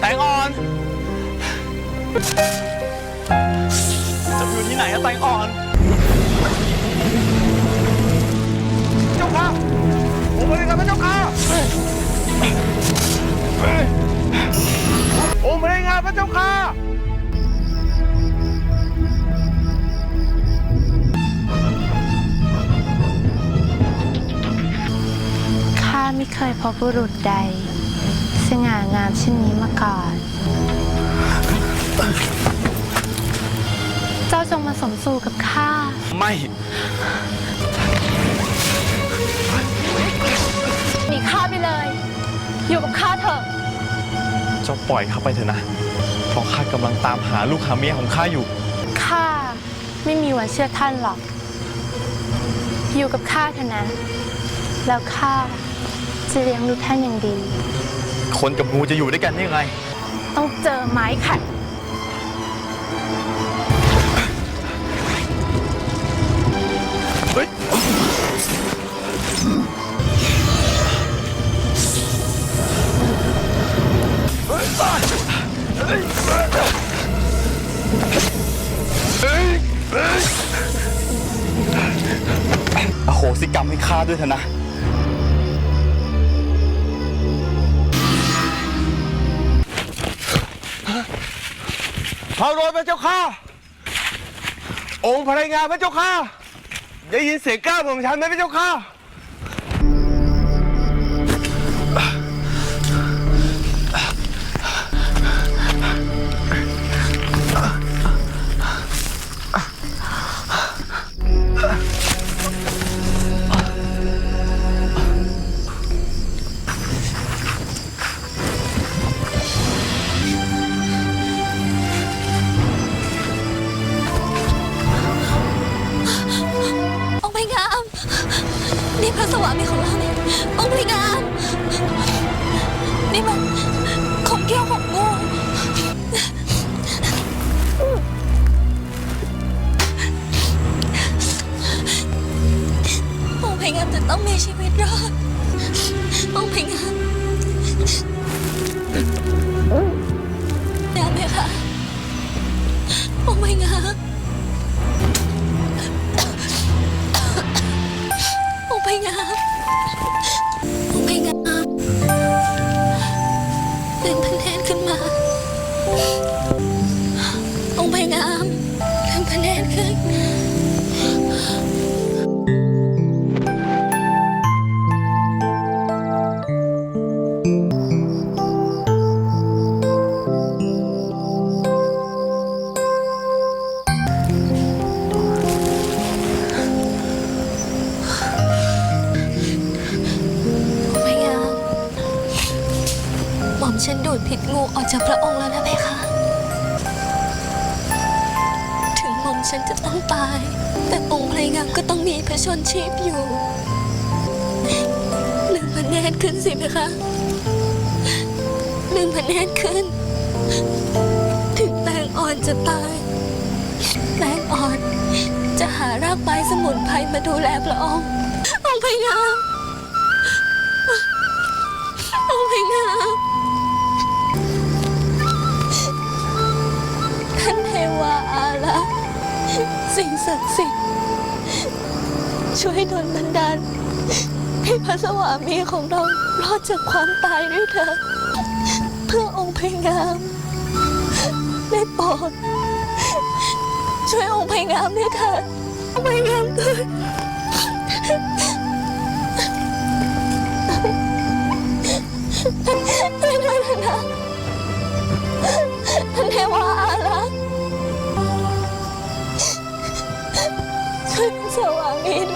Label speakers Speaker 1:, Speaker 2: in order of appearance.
Speaker 1: แตงอ่อน จะอยู่ที่ไหนอะแตงอ่อน
Speaker 2: เจ้าค่ะผมมาเลยครับพระเจ้าค่ะผมมาเลยงานพระเจ้าค่ะ
Speaker 3: ข้าไม่เคยพบบุรุษใด สง่างามเช่นนี้มาก่อน เจ้าจงมาสมสู่กับข้า
Speaker 1: ไม่
Speaker 3: หนีข้าไปเลย อยู่กับข้าเถอะ
Speaker 1: เจ้าปล่อยข้าไปเถอะนะ เพราะข้ากำลังตามหาลูกหาเมียของข้าอยู่
Speaker 3: ข้าไม่มีวันเชื่อท่านหรอก อยู่กับข้าเถอะนะ แล้วข้าจะเลี้ยงดูท่านอย่างดี
Speaker 1: คนกับงูจะอยู่ด้วยกันได้ยังไง
Speaker 3: ต้องเจอไม้ขัด
Speaker 1: เฮ้ย อโหสิกรรมให้ข้าด้วยเถอะนะ
Speaker 2: พระโรยพระเจ้าข้า องค์ภรรยาพระเจ้าข้า ได้ยินเสียงกล้าของฉันไหมพระเจ้า
Speaker 4: ข้าามีของเราเนี่ยองค์พระงามนี่มันของแก้วของงูองค์พระงามจะต้องมีชีวิตรอดต้องค์พระงาม องค์พงามองค์พระงาดึงพันแทนขึ้นมาองค์ ฉันดูดพิษงูออกจากพระองค์แล้วนะเพคะ ถึงหม่อมฉันจะต้องตาย แต่องค์พรงามก็ต้องมีพระชนชีพอยู่หนึ่งพันแนนขึ้นสิเพคะหนึ่งพันแนนขึ้น ถึงแตงอ่อนจะตาย แตงอ่อนจะหารากไม้สมุนไพรมาดูแลพระองค์ องค์พรงามองค์พรงาม สิ่งศักดิ์สิทธิ์ช่วยดลบันดาลให้พระสวามีของเรารอดจากความตายด้วยเถิดเพื่อองค์พงามได้โปรดช่วยองค์พงามด้วยเถิดองค์พงามเถิด জোয়ানের